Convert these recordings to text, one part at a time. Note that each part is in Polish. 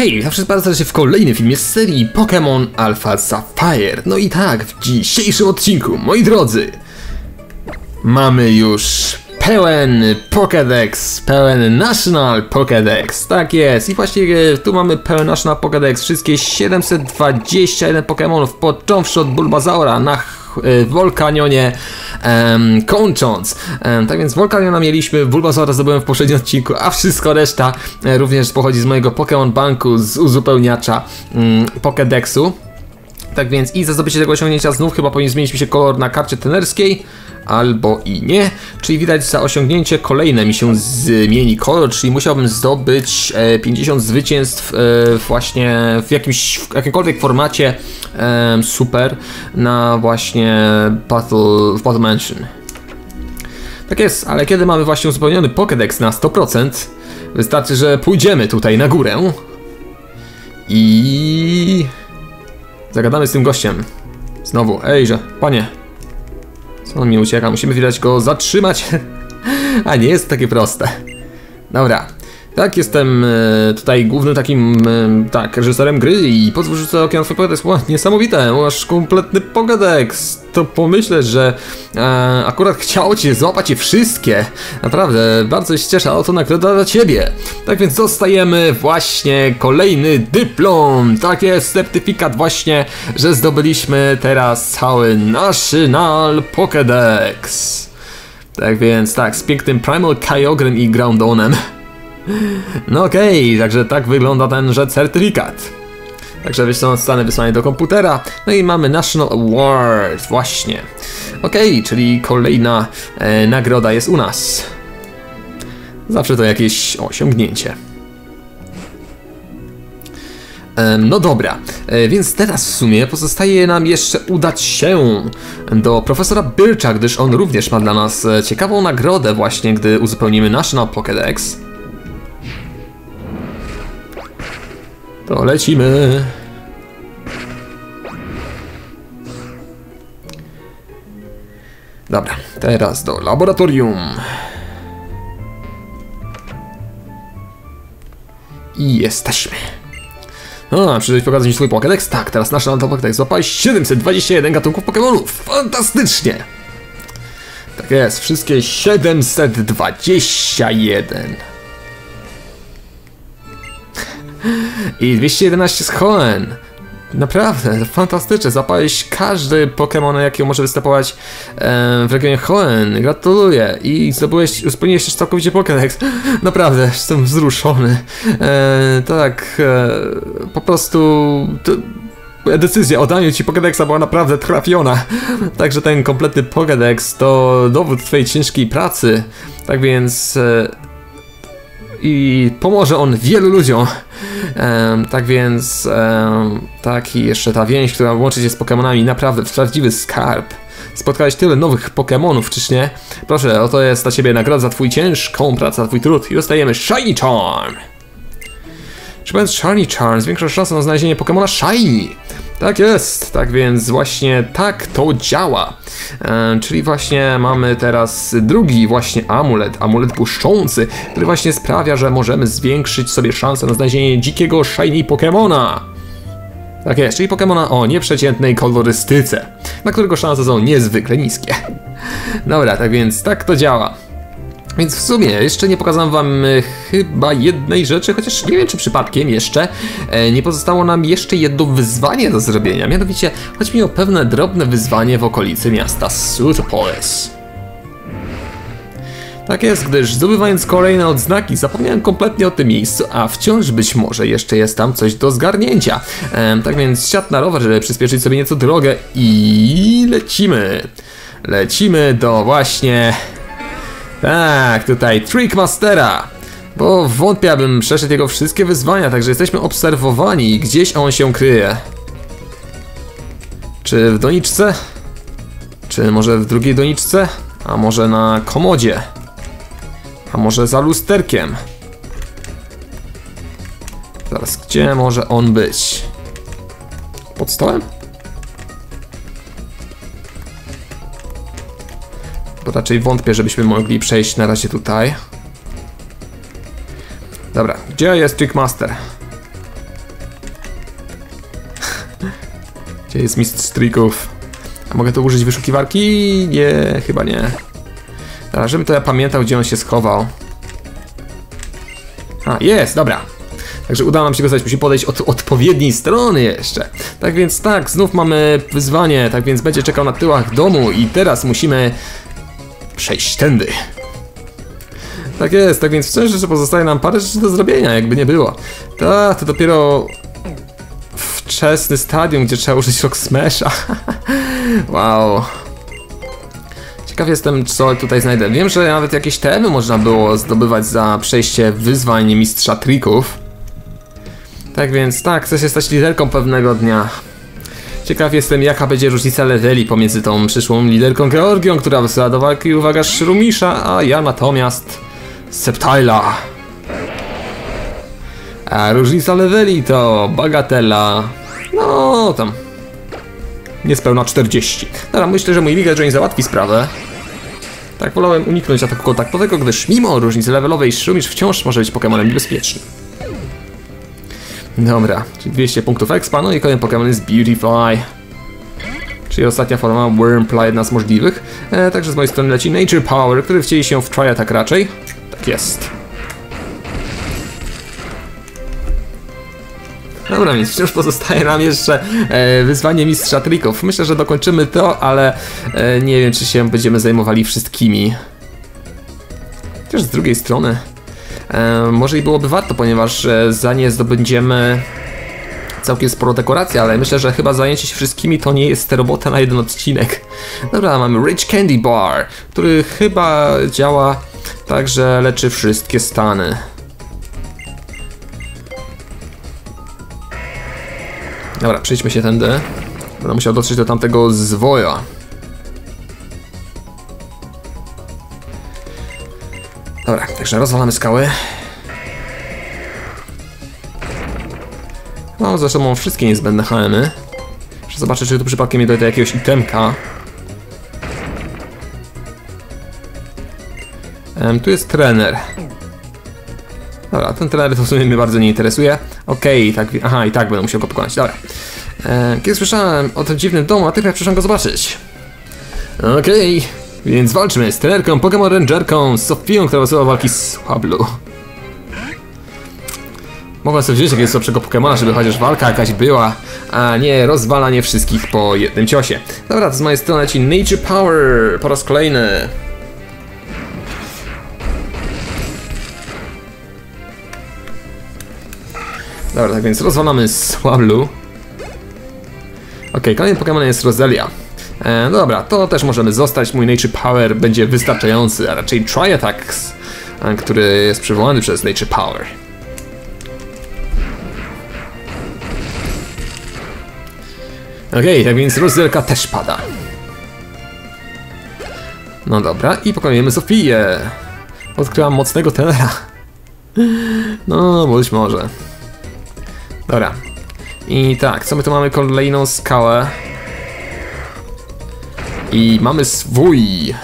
Hej, witam wszystkich bardzo serdecznie w kolejnym filmie z serii Pokémon Alpha Sapphire. No i tak, w dzisiejszym odcinku, moi drodzy, mamy już pełen Pokédex, pełen National Pokédex, tak jest. I właściwie tu mamy pełen National Pokédex, wszystkie 721 Pokémonów, począwszy od Bulbazaura na Volcanionie em, kończąc. Em, tak więc Volcaniona mieliśmy, Bulbasaura zdobyłem w poprzednim odcinku, a wszystko reszta e, również pochodzi z mojego Pokémon Banku, z uzupełniacza mm, Pokédexu. Tak więc i za zdobycie tego osiągnięcia znów chyba powinien zmienić mi się kolor na karcie tenerskiej, albo i nie. Czyli widać za osiągnięcie kolejne mi się zmieni kolor, czyli musiałbym zdobyć e, 50 zwycięstw e, właśnie w jakimś, w jakimkolwiek formacie e, super na właśnie Battle, w Battle Mansion. Tak jest, ale kiedy mamy właśnie uzupełniony Pokédex na 100%, wystarczy, że pójdziemy tutaj na górę i zagadamy z tym gościem. Znowu, ejże, panie, on mi ucieka? Musimy widać go zatrzymać. A nie jest takie proste. Dobra. Tak, jestem e, tutaj głównym takim, e, tak, reżyserem gry i pozwól, że to okiem twój wow, niesamowite, masz kompletny Pokédex, to pomyślę, że e, akurat chciało cię złapać je wszystkie, naprawdę, bardzo się cieszę, a oto nagroda dla ciebie. Tak więc dostajemy właśnie kolejny dyplom, tak jest, certyfikat właśnie, że zdobyliśmy teraz cały National Pokédex. Tak więc, tak, z pięknym Primal Kyogre'em i Groundonem. No okej, okay, także tak wygląda tenże certyfikat. Także wyślą stany wysłanie do komputera. No i mamy National Award, właśnie. Okej, okay, czyli kolejna e, nagroda jest u nas. Zawsze to jakieś osiągnięcie. No dobra, e, więc teraz w sumie pozostaje nam jeszcze udać się do profesora Bircha, gdyż on również ma dla nas e, ciekawą nagrodę właśnie, gdy uzupełnimy National Pokédex. To lecimy. Dobra, teraz do laboratorium. I jesteśmy. A, przyjść pokazać swój Pokédex? Tak, teraz nasz Pokédex złapałeś 721 gatunków Pokémonów. Fantastycznie! Tak jest, wszystkie 721. I 211 z Hoenn. Naprawdę, fantastyczne. Zapałeś każdy Pokémon, jaki może występować e, w regionie Hoenn. Gratuluję. I zdobyłeś, uzupełniłeś też całkowicie Pokédex. Naprawdę, jestem wzruszony. E, tak, e, po prostu... To, decyzja o daniu ci Pokédexa była naprawdę trafiona. Także ten kompletny Pokédex to dowód twojej ciężkiej pracy. Tak więc... E, i pomoże on wielu ludziom. Tak więc, tak i jeszcze ta więź, która łączy się z Pokémonami, naprawdę prawdziwy skarb. Spotkałeś tyle nowych Pokémonów, czyż nie? Proszę, oto jest dla ciebie nagroda za twój ciężką pracę, za twój trud i dostajemy Shiny Charm. Przypominając Shiny Charm, zwiększa szanse na znalezienie Pokémona Shiny. Tak jest, tak więc właśnie tak to działa. E, czyli właśnie mamy teraz drugi właśnie amulet, amulet błyszczący, który właśnie sprawia, że możemy zwiększyć sobie szansę na znalezienie dzikiego shiny Pokemona. Tak jest, czyli Pokemona o nieprzeciętnej kolorystyce, na którego szanse są niezwykle niskie. Dobra, tak więc tak to działa. Więc w sumie jeszcze nie pokazałem wam e, chyba jednej rzeczy, chociaż nie wiem czy przypadkiem jeszcze e, nie pozostało nam jeszcze jedno wyzwanie do zrobienia. Mianowicie chodzi mi o pewne drobne wyzwanie w okolicy miasta Surpolis. Tak jest, gdyż zdobywając kolejne odznaki zapomniałem kompletnie o tym miejscu, a wciąż być może jeszcze jest tam coś do zgarnięcia. Ehm, tak więc siadł na rower, żeby przyspieszyć sobie nieco drogę i lecimy. Lecimy do właśnie tak, tutaj Trickmastera. Bo wątpię, abym przeszedł jego wszystkie wyzwania, także jesteśmy obserwowani i gdzieś on się kryje. Czy w doniczce? Czy może w drugiej doniczce? A może na komodzie? A może za lusterkiem? Zaraz, gdzie może on być? Pod stołem? Bo raczej wątpię, żebyśmy mogli przejść na razie tutaj. Dobra, gdzie jest Trickmaster? Gdzie jest mistrz trików? A mogę tu użyć wyszukiwarki? Nie, chyba nie. Dobra, żeby to ja pamiętał, gdzie on się schował. A, jest, dobra. Także udało nam się go znaleźć, musi podejść od odpowiedniej strony jeszcze. Tak więc tak, znów mamy wyzwanie, tak więc będzie czekał na tyłach domu i teraz musimy przejść tędy. Tak jest, tak więc wciąż jeszcze pozostaje nam parę rzeczy do zrobienia, jakby nie było. Ta, to dopiero wczesny stadium, gdzie trzeba użyć Rock Smasha. wow. Ciekaw jestem, co tutaj znajdę. Wiem, że nawet jakieś temy można było zdobywać za przejście wyzwań mistrza trików. Tak więc, tak, chcę się stać liderką pewnego dnia. Ciekaw jestem, jaka będzie różnica leveli pomiędzy tą przyszłą liderką Georgią, która wysyła do walki, uwaga, Szrumisza, a ja natomiast Septila. A różnica leveli to bagatela. No, tam. Niespełna 40. Dobra, myślę, że mój Liga Join załatwi sprawę. Tak, wolałem uniknąć ataku kontaktowego, gdyż mimo różnicy levelowej Szrumisz wciąż może być Pokémonem niebezpiecznym. Dobra, czyli 200 punktów expa, no i kolejny Pokémon jest Beautify. Czyli ostatnia forma Wurmpla, jedna z możliwych. E, także z mojej strony leci Nature Power, który wcieli się w Tri tak raczej. Tak jest. Dobra, więc wciąż pozostaje nam jeszcze e, wyzwanie mistrza trików. Myślę, że dokończymy to, ale e, nie wiem, czy się będziemy zajmowali wszystkimi. Chociaż z drugiej strony, może i byłoby warto, ponieważ e, za nie zdobędziemy całkiem sporo dekoracji, ale myślę, że chyba zajęcie się wszystkimi to nie jest robota na jeden odcinek. Dobra, mamy Rich Candy Bar, który chyba działa tak, że leczy wszystkie stany. Dobra, przejdźmy się tędy. Będę musiał dotrzeć do tamtego zwoja. Dobra, także rozwalamy skały. Mam ze sobą wszystkie niezbędne HM-y. Zobaczyć, czy tu przypadkiem nie dojdę jakiegoś itemka. Um, tu jest trener. Dobra, ten trener to w sumie mnie bardzo nie interesuje. Okej, okay, tak, aha, i tak będę musiał go pokonać, dobra. Kiedy słyszałem o tym dziwnym domu, natychmiast przyszedłem go zobaczyć. Okej, okay, więc walczmy z trenerką, Pokémon Rangerką, z Sofią, która wysyła walki z Pablo. Mogłem sobie wziąć jakiegoś lepszego Pokemona, żeby chociaż walka jakaś była, a nie rozwalanie wszystkich po jednym ciosie. Dobra, to z mojej strony leci Nature Power po raz kolejny. Dobra, tak więc rozwalamy Swablu. Ok, kolejny Pokémon jest Roselia. E, no dobra, to też możemy zostać. Mój Nature Power będzie wystarczający, a raczej Tri-Attacks, e, który jest przywołany przez Nature Power. Ok, tak więc Rozelka też pada. No dobra, i pokonujemy Sofię. Odkryłam mocnego tenera. No, być może. Dobra. I tak, co my tu mamy? Kolejną skałę. I mamy swój.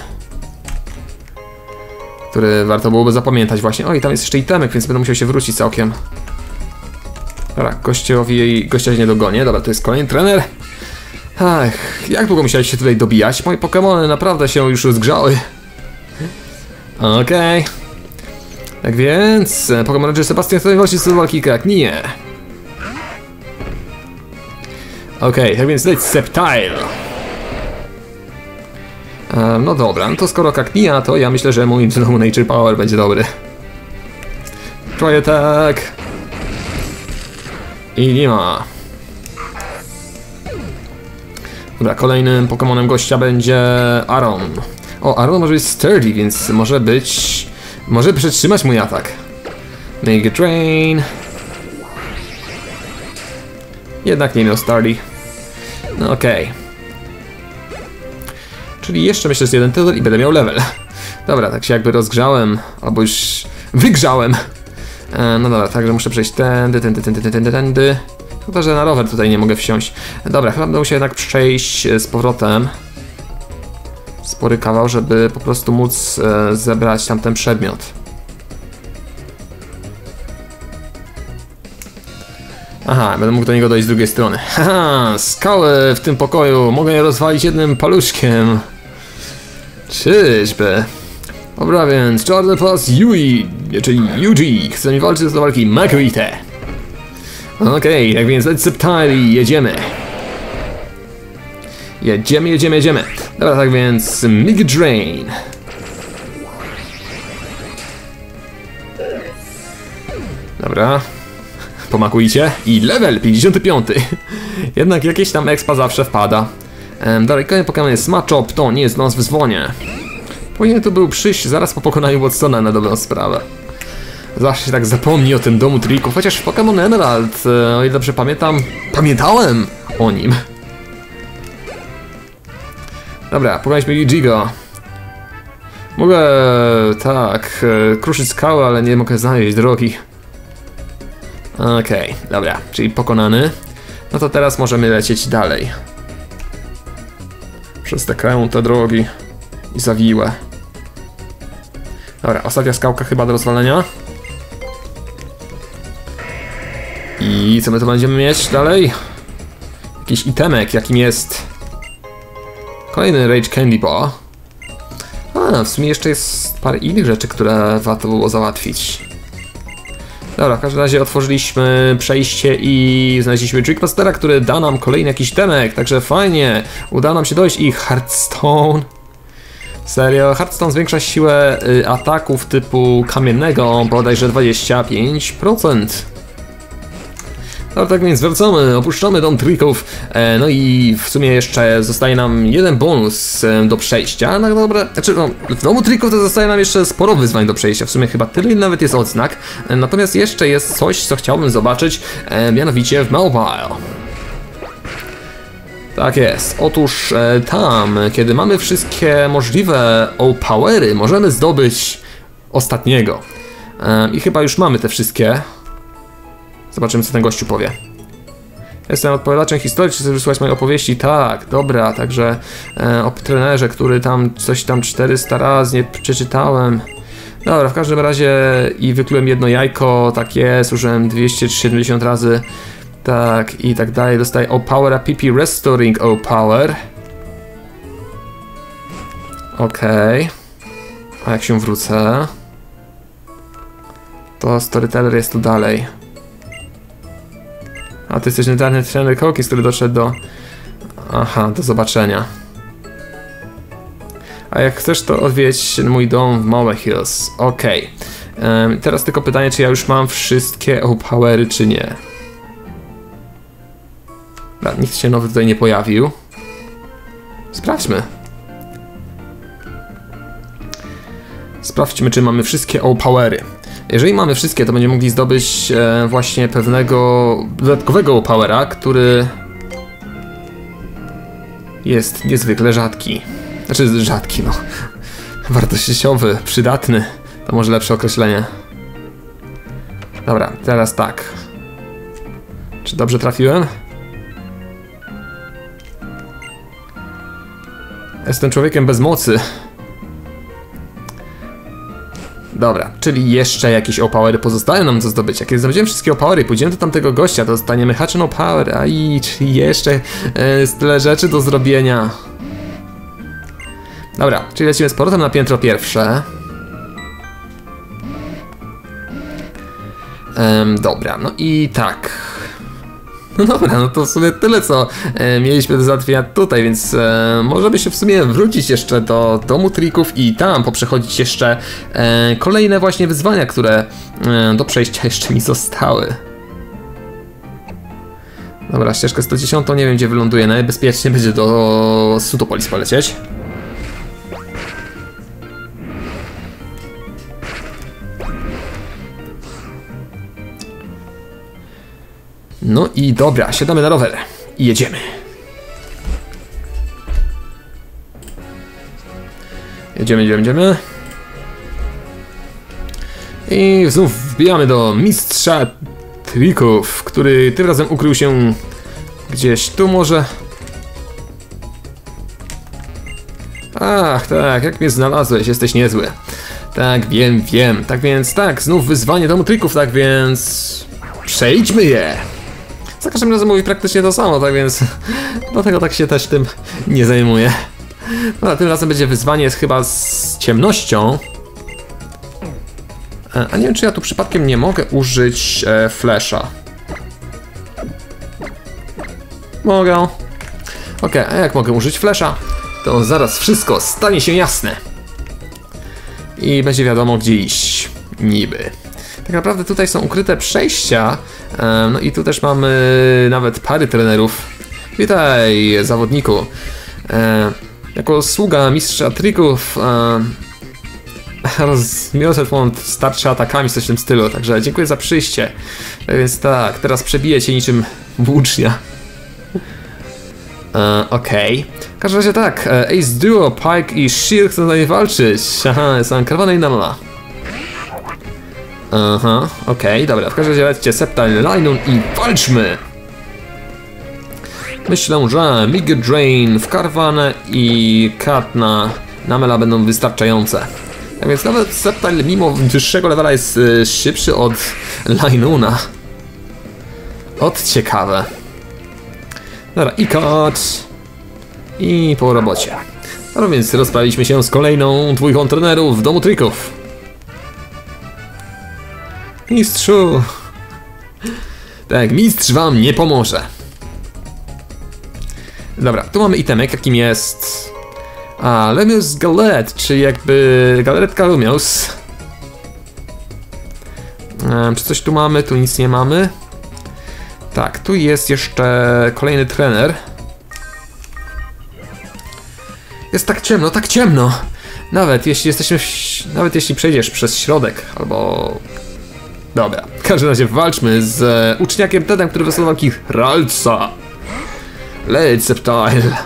Który warto byłoby zapamiętać właśnie. O, i tam jest jeszcze itemek, więc będę musiał się wrócić całkiem. Dobra, gościowi gościa nie dogonię. Dobra, to jest kolejny trener. Ach, jak długo musiałeś się tutaj dobijać? Moje Pokémony naprawdę się już rozgrzały. Okej. Okay. Tak więc, Pokémon Ranger Sebastian chce walczyć z walki jak nie. Okej, okay, tak więc leć Septile. E, no dobra, no to skoro Kaknia, to ja myślę, że mój znowu Nature Power będzie dobry. Czuję tak. I nie ma. Dobra, kolejnym Pokemonem gościa będzie Aron. O, Aron może być sturdy, więc może być... Może przetrzymać mój atak. Mega Drain. Jednak nie miał sturdy. No okej. Okay. Czyli jeszcze myślę, że jeden tytuł i będę miał level. Dobra, tak się jakby rozgrzałem, albo już wygrzałem. E, no dobra, także muszę przejść tędy, tędy, tędy, tędy, tędy. Chyba, że na rower tutaj nie mogę wsiąść. Dobra, chyba będę musiał jednak przejść e, z powrotem. Spory kawał, żeby po prostu móc e, zebrać tamten przedmiot. Aha, będę mógł do niego dojść z drugiej strony. Haha, skały w tym pokoju mogę je rozwalić jednym paluszkiem. Czyżby? Dobra, więc czarny pas Yui, czyli Yuji, chce mi walczyć do walki Makuite. Okej, tak więc subtile i jedziemy. Jedziemy, jedziemy, jedziemy. Dobra, tak więc Mig Drain. Dobra. Pomakujcie. I level 55. Jednak jakieś tam expa zawsze wpada. Dalej, kolejny Pokémon jest Smaczop, to nie jest nos wyzwanie. Powinien tu był przyjść zaraz po pokonaniu Watsona na dobrą sprawę. Zawsze się tak zapomni o tym domu trików, chociaż Pokémon Emerald, e, o ile dobrze pamiętam, pamiętałem o nim. Dobra, pogadaliśmy Yujigo. Mogę, tak, e, kruszyć skały, ale nie mogę znaleźć drogi. Okej, okay, dobra, czyli pokonany. No to teraz możemy lecieć dalej. Przez te kręte drogi i zawiłe. Dobra, ostatnia skałka chyba do rozwalenia. I co my tu będziemy mieć dalej? Jakiś itemek, jakim jest... Kolejny Rage Candy Bar. A, w sumie jeszcze jest parę innych rzeczy, które warto było załatwić. Dobra, w każdym razie otworzyliśmy przejście i znaleźliśmy Trickmastera, który da nam kolejny jakiś temek, także fajnie. Udało nam się dojść i Hearthstone. Serio, Hearthstone zwiększa siłę y, ataków typu kamiennego bodajże 25%. No tak więc wracamy, opuszczamy dom trików, e, no i w sumie jeszcze zostaje nam jeden bonus e, do przejścia, no dobra, znaczy no, w domu trików to zostaje nam jeszcze sporo wyzwań do przejścia, w sumie chyba tyle nawet jest odznak, e, natomiast jeszcze jest coś, co chciałbym zobaczyć, mianowicie w Mobile. Tak jest. Otóż e, tam, kiedy mamy wszystkie możliwe O-Powery, możemy zdobyć ostatniego. E, I chyba już mamy te wszystkie. Zobaczymy, co ten gościu powie. Jestem odpowiadaczem historii, czy chcesz wysłać moje opowieści? Tak, dobra, także e, o trenerze, który tam coś tam 400 razy nie przeczytałem. Dobra, w każdym razie i wyklułem jedno jajko, tak jest, użyłem 270 razy, tak i tak dalej. Dostaję O Power, a PP Restoring O Power. Okej. Okay. A jak się wrócę? To Storyteller jest tu dalej. A ty jesteś niedawny trener Hawkins, który doszedł do... Aha, do zobaczenia. A jak chcesz, to odwiedź mój dom w Małe Hills. Okej. Okay. Um, teraz tylko pytanie, czy ja już mam wszystkie O-Powery, czy nie. Nikt się nowy tutaj nie pojawił. Sprawdźmy. Sprawdźmy, czy mamy wszystkie O-Powery. Jeżeli mamy wszystkie, to będziemy mogli zdobyć e, właśnie pewnego dodatkowego powera, który jest niezwykle rzadki. Znaczy rzadki, no. Wartościowy, przydatny. To może lepsze określenie. Dobra, teraz tak. Czy dobrze trafiłem? Jestem człowiekiem bez mocy. Dobra, czyli jeszcze jakieś opowery pozostają nam do zdobycia. Kiedy zdobędziemy wszystkie opowery i pójdziemy do tamtego gościa, to dostaniemy Hatchin Opower, a i czyli jeszcze e, tyle rzeczy do zrobienia. Dobra, czyli lecimy z powrotem na piętro pierwsze. Dobra, no i tak. No dobra, no to w sumie tyle, co e, mieliśmy do załatwienia tutaj, więc e, możemy się w sumie wrócić jeszcze do domu trików i tam poprzechodzić jeszcze e, kolejne właśnie wyzwania, które e, do przejścia jeszcze mi zostały. Dobra, ścieżkę 110, nie wiem gdzie wyląduje, najbezpieczniej będzie do Sutopolis polecieć. No i dobra, siadamy na rower i jedziemy. Jedziemy, jedziemy, jedziemy. I znów wbijamy do mistrza trików, który tym razem ukrył się gdzieś tu może. Ach, tak, jak mnie znalazłeś, jesteś niezły. Tak, wiem, wiem. Tak więc, tak, znów wyzwanie domu trików, tak więc... Przejdźmy je! Za każdym razem mówi praktycznie to samo, tak więc dlatego tak się też tym nie zajmuję. No, tym razem będzie wyzwanie chyba z ciemnością. E, a nie wiem, czy ja tu przypadkiem nie mogę użyć e, flasha. Mogę. Ok, a jak mogę użyć flasha, to zaraz wszystko stanie się jasne. I będzie wiadomo, gdzie iść. Niby. Tak naprawdę tutaj są ukryte przejścia. No i tu też mamy nawet pary trenerów. Witaj, zawodniku. Jako sługa mistrza trików rozmiotę twą starczy atakami, coś w tym stylu, także dziękuję za przyjście. Więc tak, teraz przebiję cię niczym włócznia. E, Okej. Okay. W każdym razie tak, e, Ace Duo, Pike i Shield chcą tutaj walczyć. Aha, są karwane i namla. Aha, okej, okay, dobra, w każdym razie lećcie Septile i walczmy! Myślę, że Mig Drain w Karwanę i Kat na Namela będą wystarczające. Tak więc nawet Septile mimo wyższego levela jest y, szybszy od Linuna. Od ciekawe. Dobra, i Kat. I po robocie. No więc rozprawiliśmy się z kolejną dwójką trenerów w domu trików. Mistrzu! Tak, mistrz wam nie pomoże. Dobra, tu mamy itemek, jakim jest... A, Lemius Galet, czyli jakby galeretka Lumios. E, czy coś tu mamy? Tu nic nie mamy. Tak, tu jest jeszcze kolejny trener. Jest tak ciemno, tak ciemno! Nawet jeśli jesteśmy... W... Nawet jeśli przejdziesz przez środek, albo... Dobra, w każdym razie walczmy z e, uczniakiem Tedem, który wysłał walki Ralca. Leć Septile.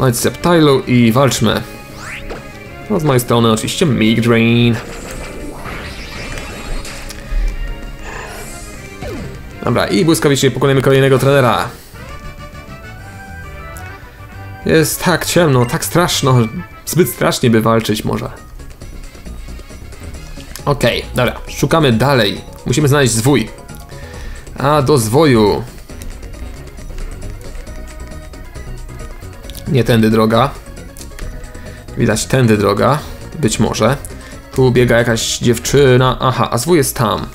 Leć i walczmy. No z mojej strony oczywiście Mig Drain. Dobra, i błyskawicznie pokonujemy kolejnego trenera. Jest tak ciemno, tak straszno, zbyt strasznie by walczyć może. Okej, okay, dobra, szukamy dalej. Musimy znaleźć zwój. A, do zwoju. Nie tędy droga. Widać tędy droga. Być może. Tu biega jakaś dziewczyna. Aha, a zwój jest tam.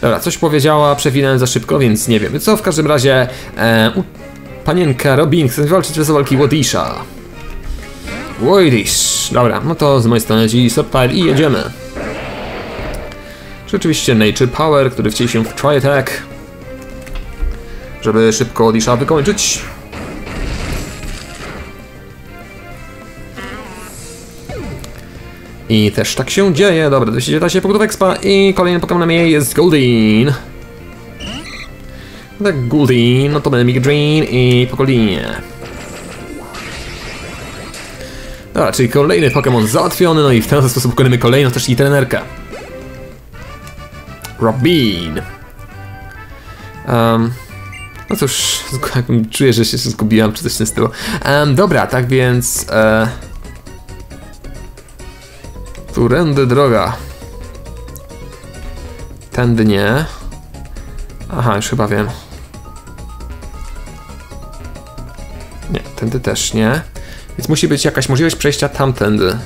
Dobra, coś powiedziała, przewinąłem za szybko, więc nie wiem. Co w każdym razie e, panienka Robin chce walczyć bez walki Wodisha. Wodish. Dobra, no to z mojej strony subtile i jedziemy. Rzeczywiście Nature Power, który wcieli się w Try Attack, żeby szybko Odisha wykończyć. I też tak się dzieje. Dobra, 219 punktów expa i kolejny Pokémon na mnie jest Goldeen. Tak, Goldeen, no to będę Mega Drain i po Goldeenie. Dobra, czyli kolejny Pokémon załatwiony, no i w ten sposób pokonamy kolejną też i trenerkę. Robin. Um, no cóż, czuję, że się zgubiłam, czy coś w tym stylu. Um, dobra, tak więc... E, Turędy droga. Tędy nie. Aha, już chyba wiem. Nie, tędy też nie. Więc musi być jakaś możliwość przejścia tamtędy.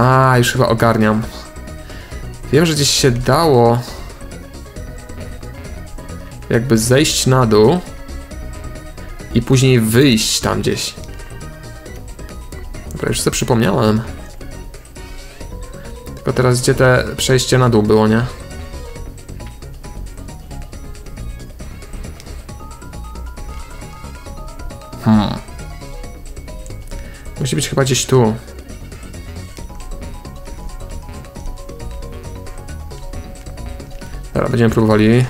A, już chyba ogarniam. Wiem, że gdzieś się dało jakby zejść na dół i później wyjść tam gdzieś. Dobra, już sobie przypomniałem. Tylko teraz gdzie te przejście na dół było, nie? Hmm. Musi być chyba gdzieś tu. Dobra, będziemy próbowali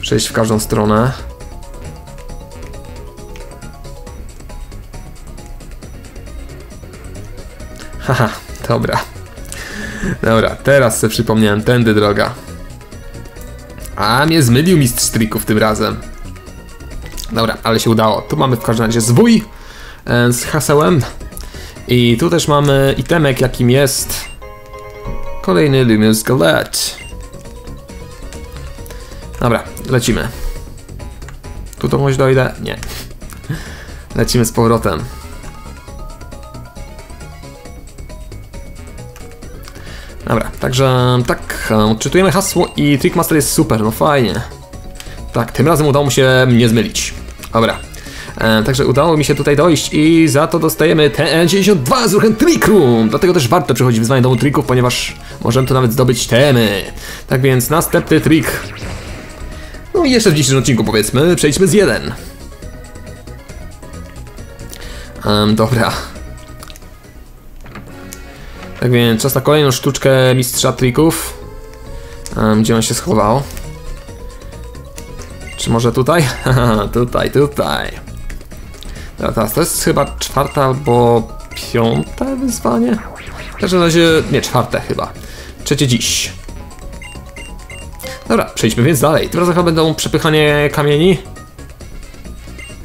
przejść w każdą stronę. Haha, dobra. Dobra, teraz sobie przypomniałem, tędy droga. A mnie zmylił mistrz trików tym razem. Dobra, ale się udało. Tu mamy w każdym razie zwój e, z hasełem. I tu też mamy itemek, jakim jest kolejny Lumious Galette. Dobra, lecimy. Tu to może dojdę? Nie. Lecimy z powrotem. Dobra, także tak, e, odczytujemy hasło i Trickmaster jest super, no fajnie. Tak, tym razem udało mu się mnie zmylić. Dobra. E, także udało mi się tutaj dojść i za to dostajemy TN92 z ruchem Trick Room. Dlatego też warto przechodzić wyzwanie domu trików, ponieważ możemy tu nawet zdobyć temy. Tak więc następny trik. No i jeszcze w dzisiejszym odcinku powiedzmy, przejdźmy z jeden. Um, dobra. Tak więc czas na kolejną sztuczkę mistrza trików. Um, gdzie on się schował? Czy może tutaj? Tutaj, tutaj. Dobra, teraz to jest chyba czwarte albo piąte wyzwanie? W każdym razie, nie, czwarte chyba. Trzecie dziś. Dobra, przejdźmy więc dalej. Tym razem chyba będą przepychanie kamieni.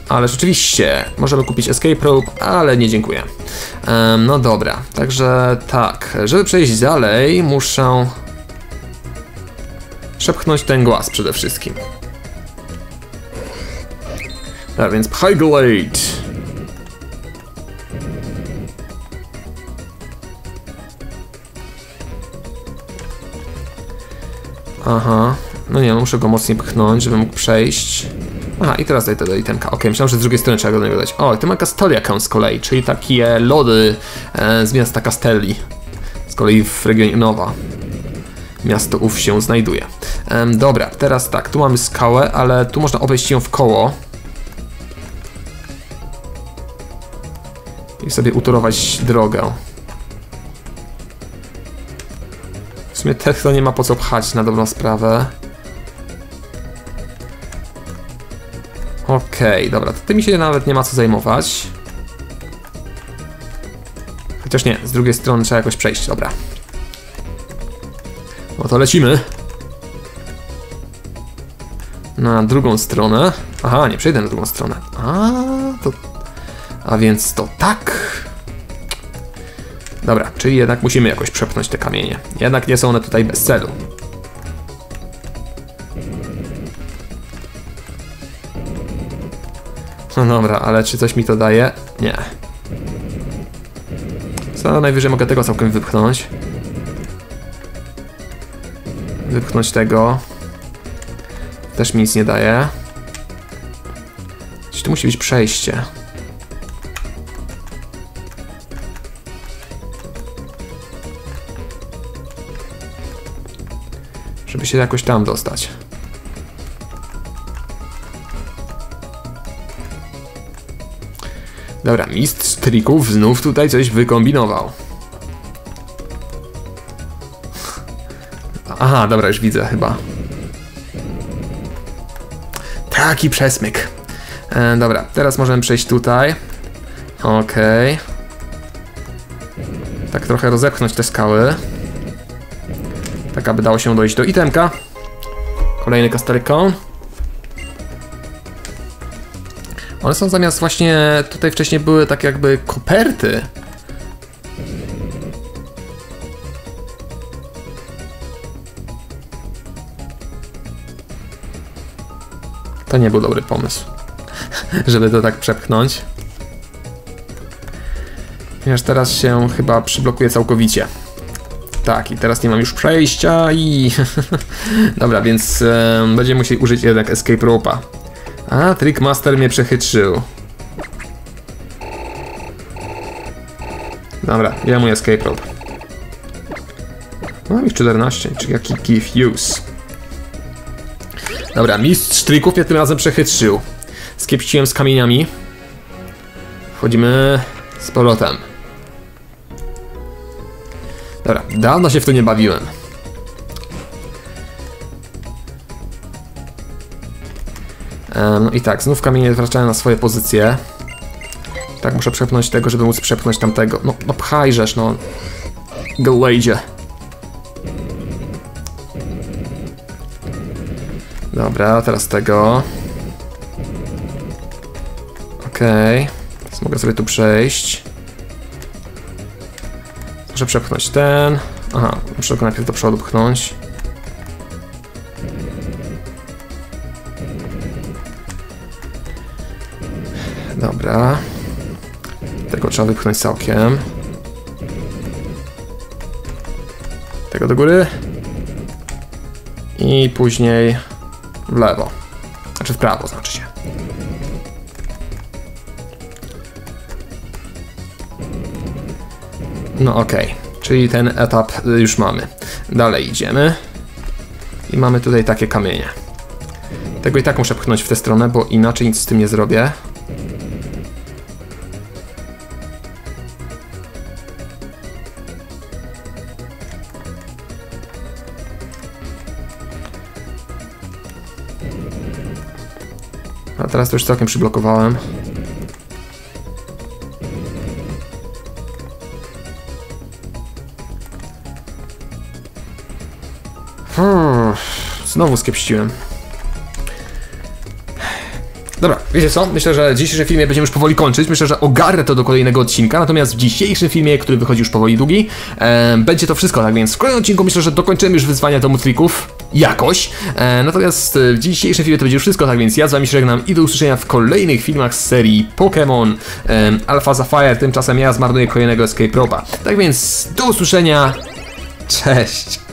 Ale rzeczywiście, możemy kupić Escape Rope, ale nie dziękuję. Um, no dobra, także tak, żeby przejść dalej, muszę przepchnąć ten głaz przede wszystkim. Tak więc High Glade. Aha, no nie, no muszę go mocniej pchnąć, żeby mógł przejść. Aha, i teraz daj to do itemka. Ok, myślałem, że z drugiej strony trzeba go do niego dać. O, to ma Castolia Count z kolei, czyli takie lody e, z miasta Castelli. Z kolei w regionie Nowa. Miasto ów się znajduje. Ehm, dobra, teraz tak, tu mamy skałę, ale tu można obejść ją w koło. I sobie utorować drogę. W sumie też to nie ma po co pchać na dobrą sprawę. Okej, okay, dobra, to tym się nawet nie ma co zajmować. Chociaż nie, z drugiej strony trzeba jakoś przejść, dobra. No to lecimy. Na drugą stronę. Aha, nie przejdę na drugą stronę. A, to... A więc to tak. Dobra, czyli jednak musimy jakoś przepchnąć te kamienie. Jednak nie są one tutaj bez celu. No dobra, ale czy coś mi to daje? Nie. Co najwyżej mogę tego całkiem wypchnąć. Wypchnąć tego. Też mi nic nie daje. Gdzieś tu musi być przejście. Się jakoś tam dostać. Dobra, mistrz trików znów tutaj coś wykombinował. Aha, dobra, już widzę chyba. Taki przesmyk. E, dobra, teraz możemy przejść tutaj. Okej. Okay. Tak trochę rozepchnąć te skały. Tak, aby dało się dojść do itemka. Kolejny kasterykon. One są zamiast właśnie, tutaj wcześniej były tak jakby koperty. To nie był dobry pomysł, żeby to tak przepchnąć. Ponieważ teraz się chyba przyblokuje całkowicie. Tak, i teraz nie mam już przejścia i... Dobra, więc e, będziemy musieli użyć jednak escape rope'a. A, Trickmaster mnie przechytrzył. Dobra, ja mój escape rope. Mam ich 14, czyli jaki give use. Dobra, mistrz trików mnie tym razem przechytrzył. Skiepściłem z kamieniami. Wchodzimy z powrotem. Dobra, dawno się w to nie bawiłem. No i tak, znów kamienie wracają na swoje pozycje. Tak, muszę przepchnąć tego, żeby móc przepchnąć tamtego. No, no pchajżesz, no. Glade. Dobra, teraz tego. Okej. Teraz mogę sobie tu przejść. Muszę przepchnąć ten. Aha, muszę go najpierw do przodu pchnąć. Dobra. Tego trzeba wypchnąć całkiem. Tego do góry. I później w lewo. Znaczy w prawo, znaczy No okej, czyli ten etap y, już mamy. Dalej idziemy. I mamy tutaj takie kamienie. Tego i tak muszę pchnąć w tę stronę, bo inaczej nic z tym nie zrobię. A teraz to już całkiem przyblokowałem. Hmm, znowu skiepściłem. Dobra, wiecie co? Myślę, że w dzisiejszym filmie będziemy już powoli kończyć. Myślę, że ogarnę to do kolejnego odcinka. Natomiast w dzisiejszym filmie, który wychodzi już powoli długi, e, będzie to wszystko. Tak więc w kolejnym odcinku myślę, że dokończymy już wyzwania do trików. Jakoś. E, natomiast e, w dzisiejszym filmie to będzie już wszystko. Tak więc ja z wami się żegnam i do usłyszenia w kolejnych filmach z serii Pokémon e, Alpha Sapphire. Tymczasem ja zmarnuję kolejnego Escape Roba. Tak więc do usłyszenia. Cześć.